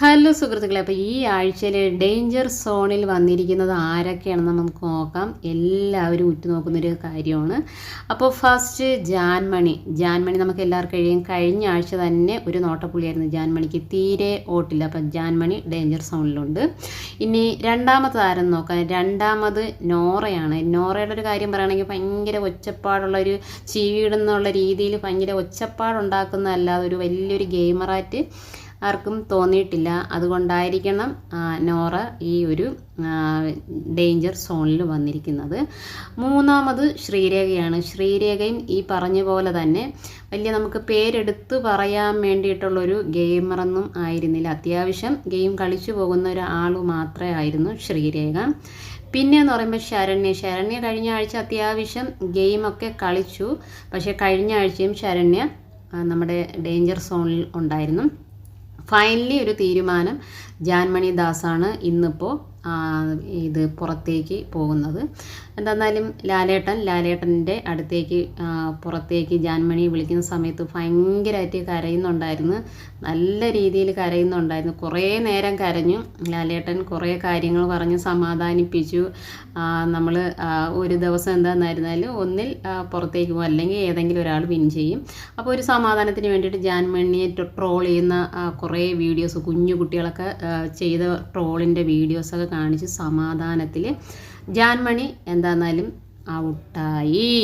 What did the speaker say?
Hello സുഹൃത്തുക്കളെ അപ്പോൾ ഈ ആഴ്ചയിൽ ഡേഞ്ചർ സോണിൽ വന്നിരിക്കുന്നത് ആരൊക്കെയാണെന്ന് നമുക്ക് നോക്കാം. എല്ലാവരും ഉറ്റുനോക്കുന്നൊരു കാര്യമാണ്. അപ്പോൾ ഫസ്റ്റ് ജാൻമണി. ജാൻമണി നമുക്ക് എല്ലാവർക്കും കഴിയും കഴിഞ്ഞ ആഴ്ച തന്നെ ഒരു നോട്ടപ്പുള്ളിയായിരുന്നു ജാൻമണിക്ക്. തീരെ ഓട്ടില്ല അപ്പം ജാൻമണി ഡേഞ്ചർ സോണിലുണ്ട്. ഇനി രണ്ടാമത്തെ താരം നോക്കാം. രണ്ടാമത് നോറയാണ്. നോറയുടെ ഒരു കാര്യം പറയുകയാണെങ്കിൽ ഭയങ്കര ഒച്ചപ്പാടുള്ള ഒരു ചീവിടുന്നുള്ള രീതിയിൽ ഭയങ്കര ഒച്ചപ്പാടുണ്ടാക്കുന്നതല്ലാതെ ഒരു വലിയൊരു ഗെയിമറായിട്ട് ആർക്കും തോന്നിയിട്ടില്ല. അതുകൊണ്ടായിരിക്കണം നോറ ഈ ഒരു ഡേഞ്ചർ സോണിൽ വന്നിരിക്കുന്നത്. മൂന്നാമത് ശ്രീരേഖയാണ്. ശ്രീരേഖയും ഈ പറഞ്ഞ പോലെ തന്നെ വലിയ നമുക്ക് പേരെടുത്ത് പറയാൻ വേണ്ടിയിട്ടുള്ളൊരു ഗെയിമറൊന്നും ആയിരുന്നില്ല. അത്യാവശ്യം ഗെയിം കളിച്ചു പോകുന്ന ഒരാൾ മാത്രമേ ആയിരുന്നു ശ്രീരേഖ. പിന്നെ എന്ന് പറയുമ്പോൾ ശരണ്യ. ശരണ്യ കഴിഞ്ഞ ആഴ്ച അത്യാവശ്യം ഗെയിമൊക്കെ കളിച്ചു. പക്ഷേ കഴിഞ്ഞ ആഴ്ചയും ശരണ്യ നമ്മുടെ ഡേഞ്ചർ സോണിൽ ഉണ്ടായിരുന്നു. ഫൈനലി ഒരു തീരുമാനം. ജാൻമണി ദാസാണ് ഇന്നിപ്പോൾ ഇത് പുറത്തേക്ക് പോകുന്നത്. എന്താന്നാലും ലാലേട്ടൻ ലാലേട്ടന്റെ അടുത്തേക്ക് പുറത്തേക്ക് ജാൻമണി വിളിക്കുന്ന സമയത്ത് ഭയങ്കരമായിട്ട് കരയുന്നുണ്ടായിരുന്നു. നല്ല രീതിയിൽ കരയുന്നുണ്ടായിരുന്നു. കുറേ നേരം കരഞ്ഞു. ലാലേട്ടൻ കുറേ കാര്യങ്ങൾ പറഞ്ഞ് സമാധാനിപ്പിച്ചു. നമ്മൾ ഒരു ദിവസം എന്താണെന്നായിരുന്നാലും ഒന്നിൽ പുറത്തേക്ക് പോകും അല്ലെങ്കിൽ ഏതെങ്കിലും ഒരാൾ വിൻ ചെയ്യും. അപ്പോൾ ഒരു സമാധാനത്തിന് വേണ്ടിയിട്ട് ജാൻമണിയെ ട്രോൾ ചെയ്യുന്ന കുറേ വീഡിയോസ് കുഞ്ഞു കുട്ടികളൊക്കെ ചെയ്ത ട്രോളിന്റെ വീഡിയോസൊക്കെ കാണിച്ച് സമാധാനത്തിൽ ജാൻമണി എന്താന്നാലും ഔട്ടായി.